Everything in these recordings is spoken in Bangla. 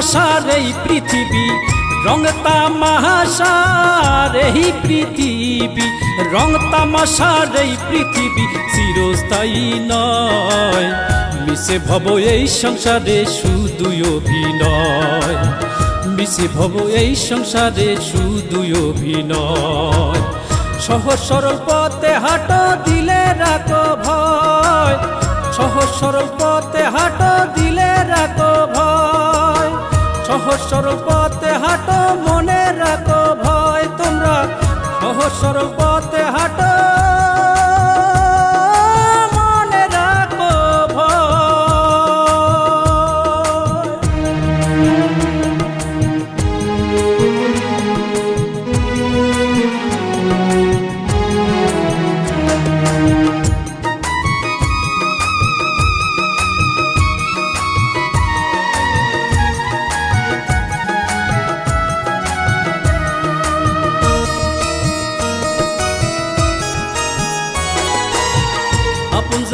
তামাশার এই পৃথিবী রং তামাশার এই পৃথিবী রং তামাশার এই পৃথিবী চিরস্থায়ী নয়। মিশে ভব এই সংসারে শুধুই অভিনয়। মিশে ভব এই সংসারে শুধুই অভিনয়। সহজ সরল পথে হাঁটো দিলে রাখো ভয়। সহজ সরল পথে হাঁটো দিলে রাখো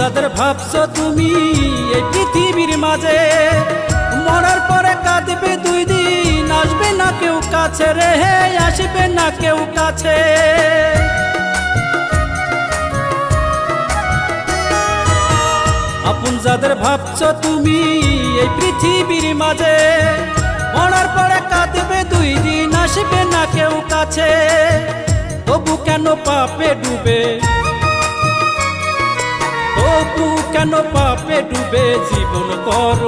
যাদের ভাবছ তুমি এই পৃথিবীর মাঝে? মরার পরে কাঁদবে দুই দিন, আসবে না কেউ কাছে রে আসবে না কেউ কাছে। আপন যাদের ভাবছ তুমি এই পৃথিবীর মাঝে, মরার পরে কাঁদবে দুই দিন, আসবে না কেউ কাছে। তবু কেন পাপে ডুবে? তবু কেন পাপে ডুবে জীবন কর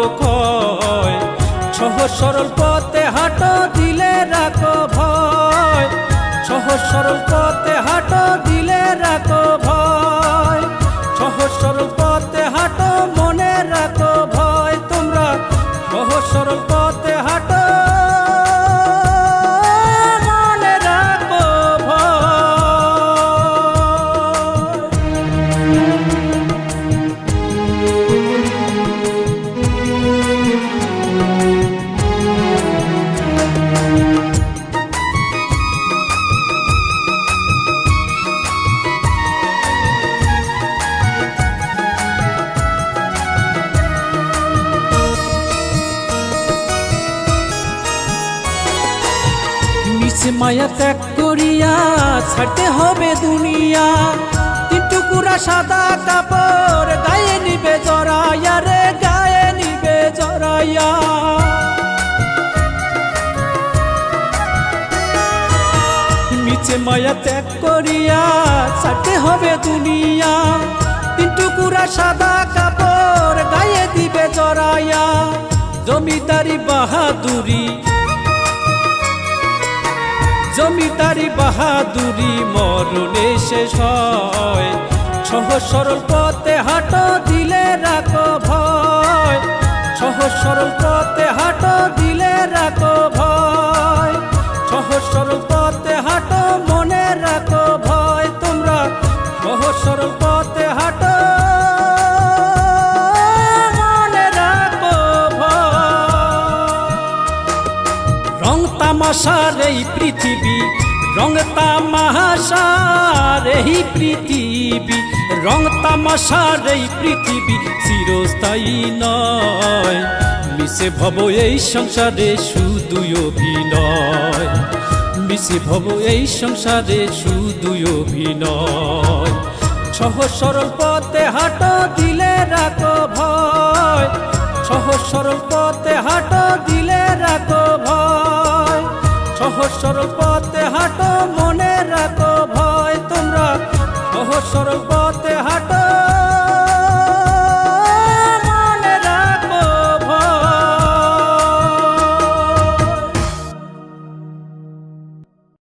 সহজ সরল পথে হাঁটো দিলে রাখো ভয়। সহজ সরল পথে হাঁটো দিলে রাখো ভয়। সহজ সরল পথে হাঁটো মনে রাখো ভয়। তোমরা সহজ সরল নিচে মায়া ত্যাগ করিয়া ছাড়তে হবে দুনিয়া। তিন টুকুরা সাদা কাপড় গায়ে নিবে জড়াইয়া রে, গায়ে নিবে জড়াইয়া নিচে মায়া ত্যাগ করিয়া ছাড়তে হবে দুনিয়া। তিন টুকুরা সাদা কাপড় গায়ে দিবে জড়াইয়া জমিদারি বাহাদুরি জমিদারি বাহাদুরি মরণে শেষ হয়। সহজ সরল পথে হাঁটো দিলে রাখো ভয়। সহজ সরল পথে হাঁটো দিলে রাখো ভয়। তামাশার এই পৃথিবী রং তামাশার এই পৃথিবী রং তামাশার এই পৃথিবী চিরস্থায়ী নয়। মিশে ভব এই সংসারে শুধুই অভিনয়। মিশে ভব এই সংসারে শুধুই অভিনয়। সহজ সরল পথে হাঁটো দিলে রাখো ভয়। সহজ সরল পথে হাঁটো দিলে সহজ সরল পথে হাঁটো মনে রাখো ভয় তোমরা। সহজ সরল